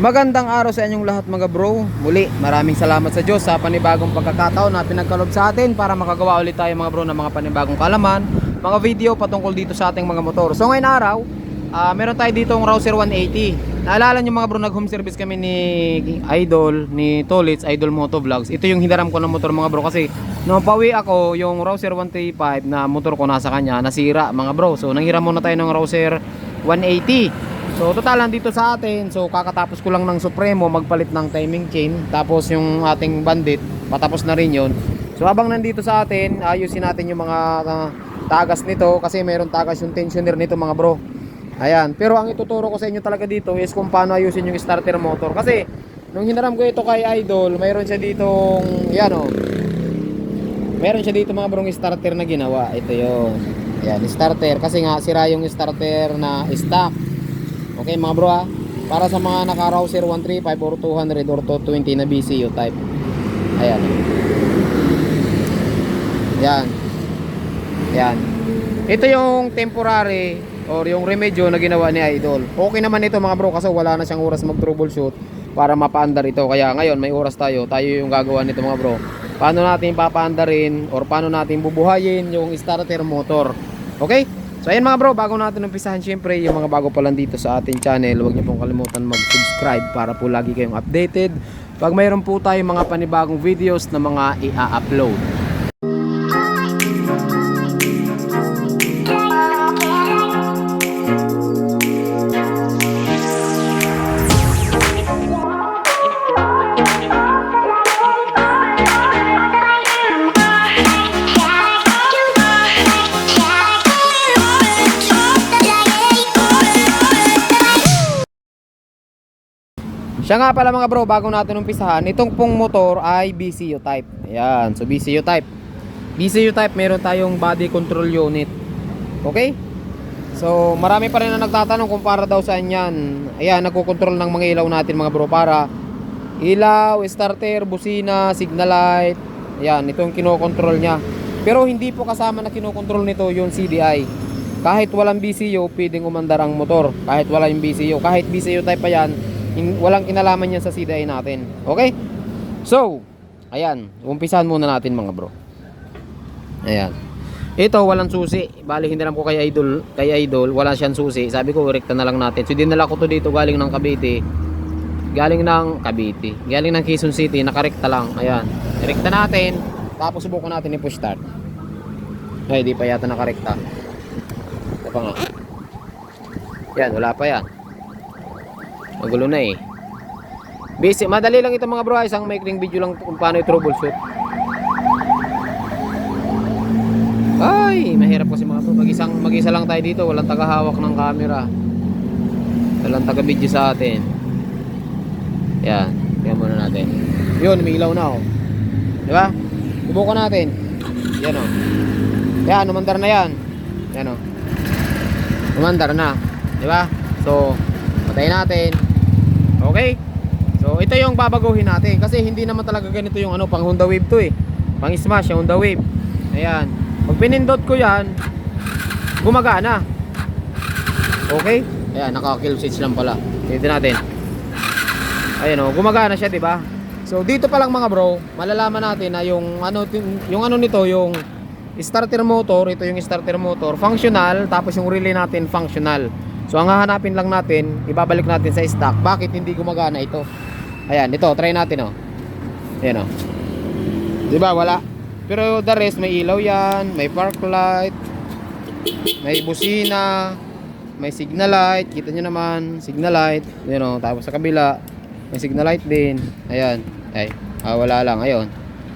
Magandang araw sa inyong lahat mga bro. Muli, maraming salamat sa Diyos sa panibagong pagkakataon na pinagkalob sa atin para makagawa ulit tayo mga bro ng mga panibagong kalaman, mga video patungkol dito sa ating mga motor. So ngayon araw, ah, meron tayo dito ang Rouser 180. Naalala nyo mga bro, nag home service kami ni Idol, ni Tolits, Idol Moto Vlogs. Ito yung hinaram ko ng motor mga bro kasi nung pauwi ako, yung Rouser 135 na motor ko nasa kanya, nasira mga bro. So nanghiram muna tayo ng Rouser 180. So total dito sa atin, so kakatapos ko lang ng Supremo magpalit ng timing chain, tapos yung ating bandit, patapos na rin yon. So habang nandito sa atin, ayusin natin yung mga ah, tagas nito kasi mayroon tagas yung tensioner nito mga bro. Ayan, pero ang ituturo ko sa inyo talaga dito is kung paano ayusin yung starter motor kasi nung hinaram ko ito kay Idol, mayroon siya ditong yan oh. Meron siya dito mga brong starter na ginawa. Ito yun. Ayan, starter. Kasi nga, sira yung starter na stock. Okay mga bro ha. Para sa mga naka-Rouser 135 or 200 or 220 na BCU type. Ayan. Yan. Yan. Ito yung temporary or yung remedyo na ginawa ni Idol. Okay naman ito mga bro kasi wala na siyang oras mag-troubleshoot para mapaandar ito. Kaya ngayon may oras tayo. Tayo yung gagawa nito mga bro. Paano natin papaandarin or paano natin bubuhayin yung starter motor. Okay? So ayan mga bro, bago natin umpisahan syempre yung mga bago pa lang dito sa ating channel, huwag niyo pong kalimutan mag-subscribe para po lagi kayong updated pag mayroon po tayong mga panibagong videos na mga i-upload. Siya nga pala mga bro, bago natin umpisahan, itong pong motor ay BCU type. Ayan, so BCU type. BCU type, meron tayong body control unit. Okay? So, marami pa rin na nagtatanong kung para daw saan yan. Ayan, nagkocontrol ng mga ilaw natin mga bro para ilaw, starter, busina, signal light. Ayan, ito yung kinokontrol niya. Pero hindi po kasama na kinokontrol nito yung CDI. Kahit walang BCU, pwedeng umandar ang motor. Kahit wala yung BCU. Kahit BCU type pa yan, hin- walang kinalaman yan sa CDI natin. Okay? So, ayan. Umpisahan muna natin mga bro. Ayan. Ito, walang susi. Bali, hindi lang ko kay Idol, kay Idol, wala siyang susi. Sabi ko, rekta na lang natin. So, dinala ko to dito galing ng Cavite. Galing ng Cavite. Galing ng Quezon City, nakarekta lang. Ayan. Rekta natin. Tapos subukan natin i-push start. Ay, di pa yata nakarekta. Ito pa nga. Yan, wala pa yan. Magulo na eh. Basic, madali lang ito mga bro. Isang maikling video lang kung paano i-troubleshoot. Ay, mahirap kasi mga bro. Mag-isang, mag-isa lang tayo dito. Walang tagahawak ng camera. Walang taga-video sa atin. Yan. Tingnan muna natin. Yun, may ilaw na oh. Di ba? Subukan natin. Yan oh. Yan, umandar na yan. Yan oh. Umandar na. Di ba? So, patayin natin. Okay? So, ito yung babaguhin natin. Kasi hindi naman talaga ganito yung ano, pang Honda Wave to eh. Pang smash, yung Honda Wave. Ayan. Pag pinindot ko yan, gumagana. Okay? Ayan, naka-kill switch lang pala. Tignan natin. Ayan oh, gumagana siya, 'di ba? So dito pa lang mga bro, malalaman natin na yung ano yung ano nito, yung starter motor, ito yung starter motor, functional, tapos yung relay natin functional. So ang hahanapin lang natin, ibabalik natin sa stock, bakit hindi gumagana ito? Ayan, ito, try natin oh. Ayan oh. 'Di ba, wala. Pero the rest may ilaw 'yan, may park light, may busina, may signal light, kita nyo naman, signal light, yun o, tapos sa kabila, may signal light din, ayan, ay, ah, wala lang, ayun,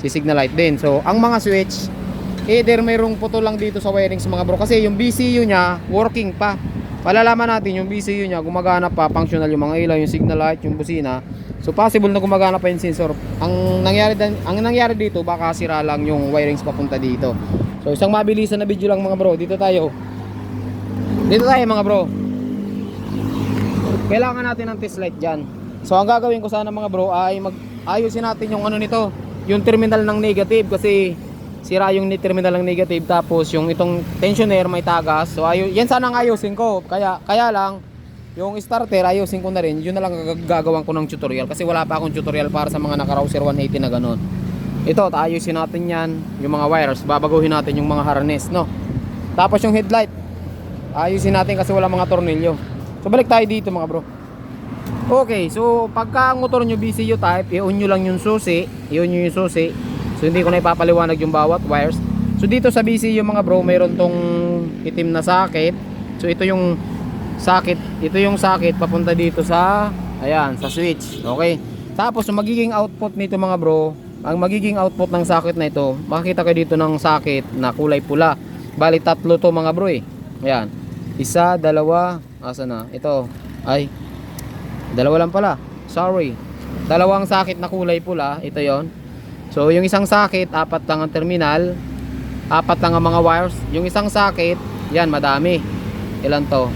si signal light din, so, ang mga switch, either mayroong puto lang dito sa wiring sa mga bro, kasi yung BCU nya, working pa, palalaman natin yung BCU nya, gumagana pa, functional yung mga ilaw, yung signal light, yung busina, so possible na gumagana pa yung sensor, ang nangyari, ang nangyari dito, baka sira lang yung wirings papunta dito, so, isang mabilisan na video lang mga bro, dito tayo, dito tayo mga bro. Kailangan natin ng test light dyan. So ang gagawin ko sana mga bro ay mag ayusin natin yung ano nito, yung terminal ng negative kasi sira yung terminal ng negative tapos yung itong tensioner may tagas. So ayo yan sana ayusin ko. Kaya kaya lang yung starter ayusin ko na rin. Yun na lang gag- gagawin ko ng tutorial kasi wala pa akong tutorial para sa mga naka-Rouser 180 na ganun. Ito, ayusin natin yan, yung mga wires, babaguhin natin yung mga harness, no? Tapos yung headlight, ayusin natin kasi wala mga tornilyo. So balik tayo dito mga bro. Okay, so pagka ang motor nyo BCU type, i-on nyo lang yung susi, i-on nyo yung susi. So hindi ko na ipapaliwanag yung bawat wires. So dito sa BCU mga bro, mayroon tong itim na socket. So ito yung socket, ito yung socket papunta dito sa ayan, sa switch. Okay? Tapos yung magiging output nito mga bro, ang magiging output ng socket na ito, makikita kayo dito ng socket na kulay pula. Bali tatlo to mga bro eh. Ayan. Isa, dalawa, asa na? Ito. Ay. Dalawa lang pala. Sorry. Dalawang socket na kulay pula, ito 'yon. So yung isang socket, apat lang ang terminal, apat lang ang mga wires. Yung isang socket, yan madami. Ilan to?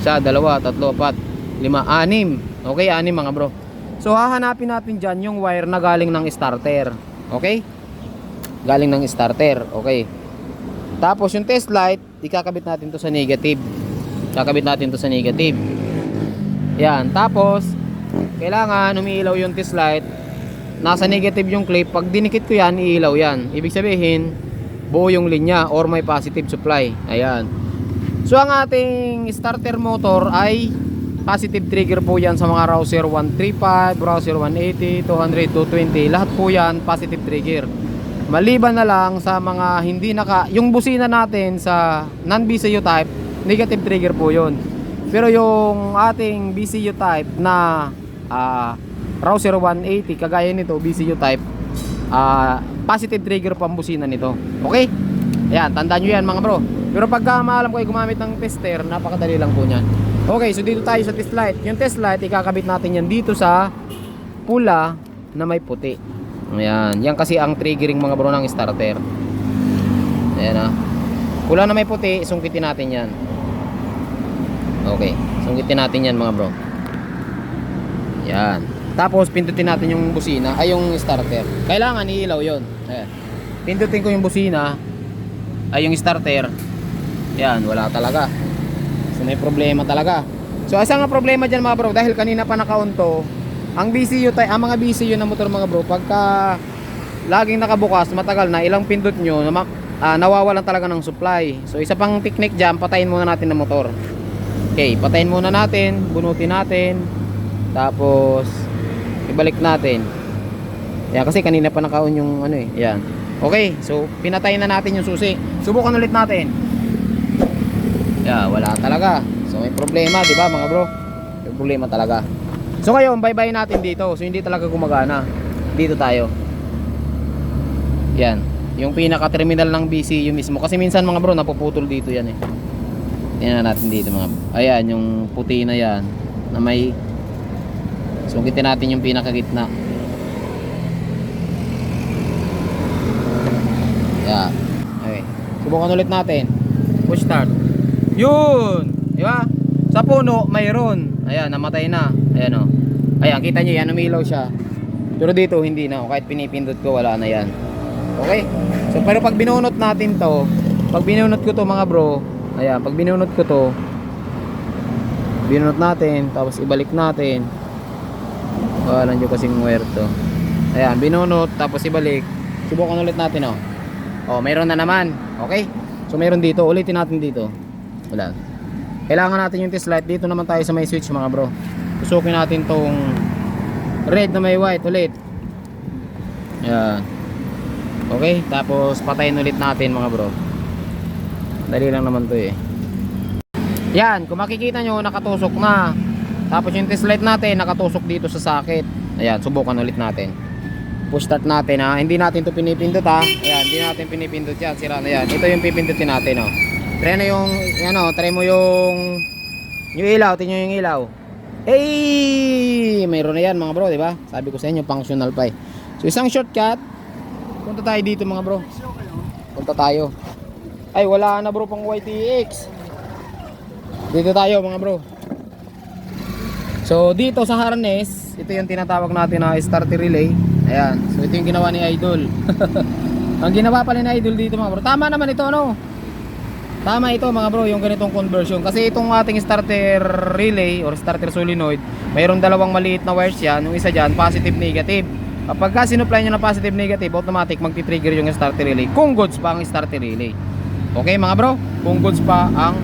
Isa, dalawa, tatlo, apat, lima, anim. Okay, anim mga bro. So hahanapin natin dyan yung wire na galing ng starter. Okay? Galing ng starter. Okay. Tapos yung test light, ikakabit natin to sa negative. Kakabit natin to sa negative. Yan. Tapos, kailangan umiilaw yung test light. Nasa negative yung clip. Pag dinikit ko yan, iilaw yan. Ibig sabihin, buo yung linya or may positive supply. Ayan. So, ang ating starter motor ay positive trigger po yan sa mga Rouser 135, Rouser 180, 200, 220. Lahat po yan positive trigger. Maliban na lang sa mga hindi naka... Yung busina natin sa non-BCU type, negative trigger po yun. Pero yung ating BCU type na ah, Rouser 180, kagaya nito, BCU type, ah, positive trigger po ang busina nito. Okay? Ayan, tandaan nyo yan mga bro. Pero pagka maalam ko ay gumamit ng tester, napakadali lang po niyan. Okay, so dito tayo sa test light. Yung test light, ikakabit natin yan dito sa pula na may puti. Ayan, yan kasi ang triggering mga bro ng starter. Ayan ah. Pula na may puti, sungkitin natin yan. Okay, sungkitin natin yan mga bro. Yan. Tapos pindutin natin yung busina, ay yung starter. Kailangan iilaw yon. Ayan. Pindutin ko yung busina, ay yung starter. Yan, wala talaga. So may problema talaga. So asa nga problema dyan mga bro, dahil kanina pa nakaunto, ang BCU, tay- ang mga BCU na motor mga bro, pagka laging nakabukas, matagal na, ilang pindot nyo, ah, nawawalan talaga ng supply. So isa pang technique dyan, patayin muna natin ang motor. Okay, patayin muna natin, bunutin natin, tapos ibalik natin. Yan, kasi kanina pa nakaon yung ano eh, yan. Okay, so pinatayin na natin yung susi. Subukan ulit natin. Yeah, wala talaga. So may problema, 'di ba, mga bro? May problema talaga. So ngayon, bye-bye natin dito. So hindi talaga gumagana. Dito tayo. Yan. Yung pinaka-terminal ng BCU mismo. Kasi minsan mga bro, napuputol dito yan eh. Tingnan natin dito mga bro. Ayan, yung puti na yan. Na may... Sugitin natin yung pinakagitna. Yeah. Okay. Subukan ulit natin. Push start. Yun! Di ba? Sa puno, mayroon. Ayan, namatay na. Ayan o. Ayan, kita nyo yan, umilaw siya. Pero dito, hindi na. Kahit pinipindot ko, wala na yan. Okay? So, pero pag binunot natin to, pag binunot ko to mga bro, ayan, pag binunot ko to, binunot natin, tapos ibalik natin. Wala nyo kasing muerto. Ayan, binunot, tapos ibalik. Subukan ulit natin oh. Oh, mayroon na naman. Okay? So, mayroon dito. Ulitin natin dito. Wala. Kailangan natin yung test light. Dito naman tayo sa may switch mga bro. Tusukin natin tong red na may white ulit. Yan. Okay, tapos patayin ulit natin mga bro. Dali lang naman to eh. Yan, kung makikita nyo, nakatusok na. Tapos yung test light natin, nakatusok dito sa socket. Ayan, subukan ulit natin. Push start natin ha. Hindi natin to pinipindot ha. Ayan, hindi natin pinipindot yan. Sira na yan. Ito yung pipindutin natin oh. Try na yung, ano, try mo yung yung ilaw, tingnan yung ilaw. Eh, mayroon na yan mga bro, di ba? Sabi ko sa inyo, functional pa eh. So isang shortcut, punta tayo dito mga bro. Punta tayo. Ay, wala na bro pang YTX. Dito tayo mga bro. So dito sa harness, ito yung tinatawag natin na starter relay. Ayan. So ito yung ginawa ni Idol. Ang ginawa pala ni Idol dito mga bro. Tama naman ito ano. Tama ito mga bro, yung ganitong conversion. Kasi itong ating starter relay or starter solenoid, mayroong dalawang maliit na wires yan. Yung isa dyan, positive, negative. Kapag ka sinupply nyo ng positive, negative, automatic magti-trigger yung starter relay. Kung goods pa ang starter relay. Okay mga bro, kung goods pa ang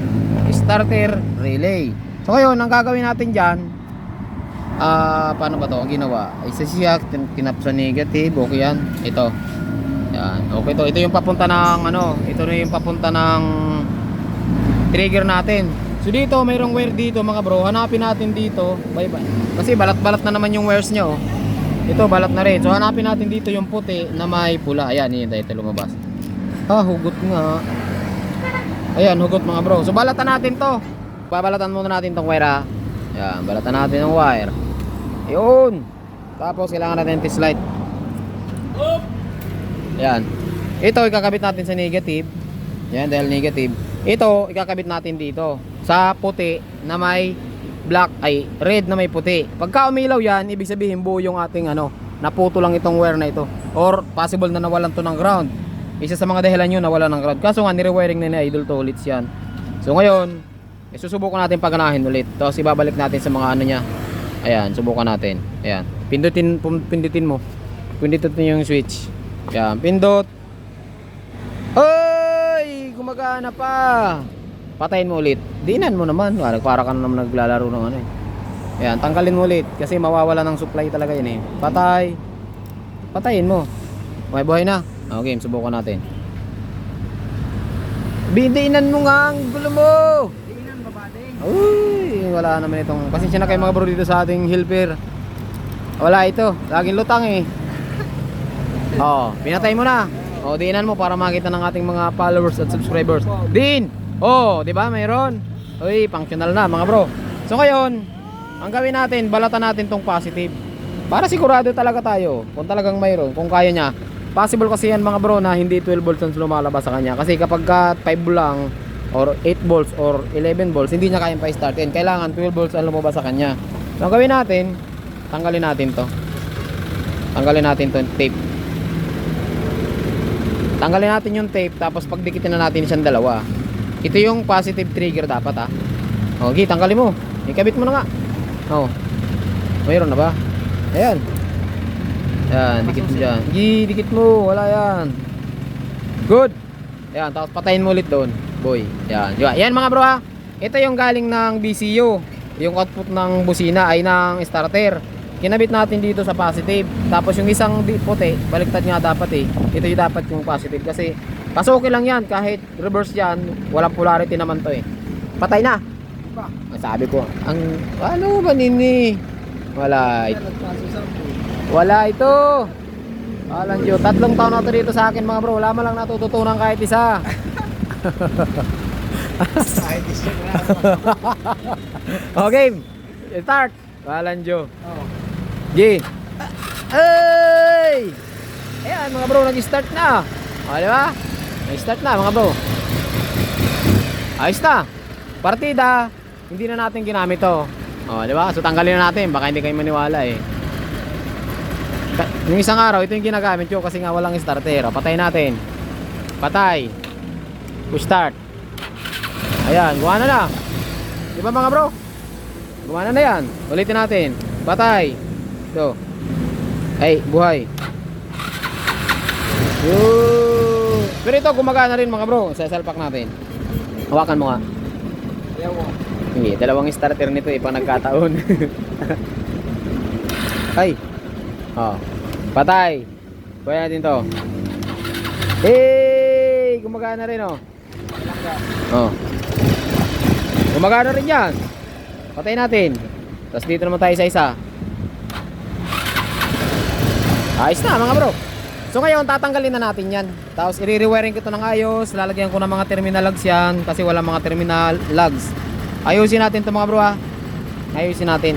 starter relay. So ngayon, ang gagawin natin dyan, ah paano ba to ang ginawa? Isa siya, tin- tinap sa negative, okay yan. Ito. Yan, okay to. Ito yung papunta ng ano, ito na yung papunta ng trigger natin. So dito, mayroong wire dito mga bro. Hanapin natin dito. Bye bye. Kasi balat-balat na naman yung wires nyo. Ito, balat na rin. So hanapin natin dito yung puti na may pula. Ayan, yun. Ito lumabas. Ah, hugot nga. Ayan, hugot mga bro. So balatan natin to. Babalatan muna natin tong wire ha. Ayan, balatan natin ng wire. Yun. Tapos kailangan natin test light. Ayan. Ito ikakabit natin sa negative. Yan dahil negative. Ito ikakabit natin dito sa puti na may black ay red na may puti. Pagka umilaw yan, ibig sabihin buo yung ating ano, naputo lang itong wire na ito. Or possible na nawalan to ng ground. Isa sa mga dahilan yun nawala ng ground. Kaso nga nirewiring na ni Idol to ulit yan. So ngayon, eh, susubukan natin paganahin ulit. Tapos ibabalik natin sa mga ano niya. Ayan, subukan natin. Ayan. Pindutin, pindutin mo. Pindutin mo yung switch. Ayan, pindot. Ay, gumagana pa. Patayin mo ulit. Dinan mo naman. Para, para ka na naman naglalaro ng ano eh. Ayan, tanggalin mo ulit. Kasi mawawala ng supply talaga yun eh. Patay. Patayin mo. Okay, buhay na. Okay, subukan natin. Bidinan mo nga ang gulo mo. Tingnan babading. Uy, wala naman itong. Pasensya na kayo mga bro dito sa ating helper. Wala ito. Laging lutang eh. Oh, pinatay mo na. Oh, diinan mo para makita ng ating mga followers at subscribers. Din. Oh, 'di ba? Mayroon. Uy, functional na mga bro. So ngayon, ang gawin natin, balatan natin tong positive. Para sigurado talaga tayo kung talagang mayroon, kung kaya niya. Possible kasi yan mga bro na hindi 12 volts ang lumalabas sa kanya. Kasi kapag ka 5 lang or 8 volts or 11 volts, hindi niya kayang pa-startin. Kailangan 12 volts ang lumabas sa kanya. So ang gawin natin, tanggalin natin to. Tanggalin natin to tape. Tanggalin natin yung tape tapos pagdikitin na natin siyang dalawa. Ito yung positive trigger dapat ah. Okay, tanggalin mo. Ikabit mo na nga. Oh. Mayroon na ba? Ayan. Ayan, dikit mo dyan. Gi, dikit mo. Wala yan. Good. Ayan, tapos patayin mo ulit doon. Boy. Ayan. Diba? Ayan mga bro ha. Ito yung galing ng BCU. Yung output ng busina ay ng starter. Kinabit natin dito sa positive. Tapos yung isang puti, baliktad nga dapat eh. Ito yung dapat yung positive kasi okay lang yan kahit reverse yan, walang polarity naman to eh. Patay na. Sabi ko, ang ano ba nini? Wala. Wala ito. Alam nyo, tatlong taon na to dito sa akin mga bro. Wala man lang natututunan kahit isa. Okay, start. Walang Diyo. Oh. G. Ay! Ayan mga bro, nag-start na. O, di ba? Nag-start na mga bro. Ayos na. Partida. Hindi na natin ginamit to. O, di ba? So tanggalin na natin. Baka hindi kayo maniwala eh. Yung isang araw, ito yung ginagamit ko kasi nga walang starter. O, patay natin. Patay. Push start. Ayan, gumana na. Di ba mga bro? Gumana na yan. Ulitin natin. Patay. Ito. Ay, buhay. Yun. Pero ito, gumagana rin mga bro. Sa salpak natin. Hawakan mo nga. Hindi, dalawang starter nito eh, pang nagkataon. Ay. Oh. Patay. Kuha natin to. Hey! Gumagana rin oh. Oh. Gumagana rin yan. Patay natin. Tapos dito naman tayo sa isa. Ayos na mga bro. So ngayon tatanggalin na natin yan. Tapos i-rewiring ko ito ng ayos. Lalagyan ko ng mga terminal lugs yan. Kasi wala mga terminal lugs. Ayusin natin ito mga bro ha. Ayusin natin.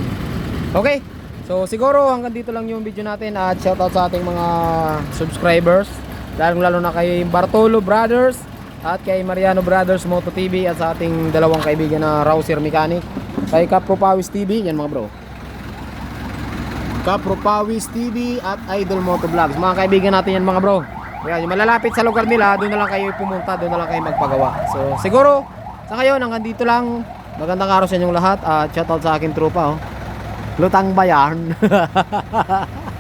Okay. So siguro hanggang dito lang yung video natin. At shoutout sa ating mga subscribers. Lalong lalo na kay Bartolo Brothers. At kay Mariano Brothers Moto TV. At sa ating dalawang kaibigan na Rouser Mechanic. Kay Capro Pawis TV. Yan mga bro. Capro Pawis TV at Idol Moto Vlogs. Mga kaibigan natin yan mga bro. Yan, yung malalapit sa lugar nila, doon na lang kayo pumunta, doon na lang kayo magpagawa. So, siguro, sa ngayon, hanggang dito lang. Magandang araw sa inyong lahat at shoutout sa akin tropa, oh. Lutang Bayan.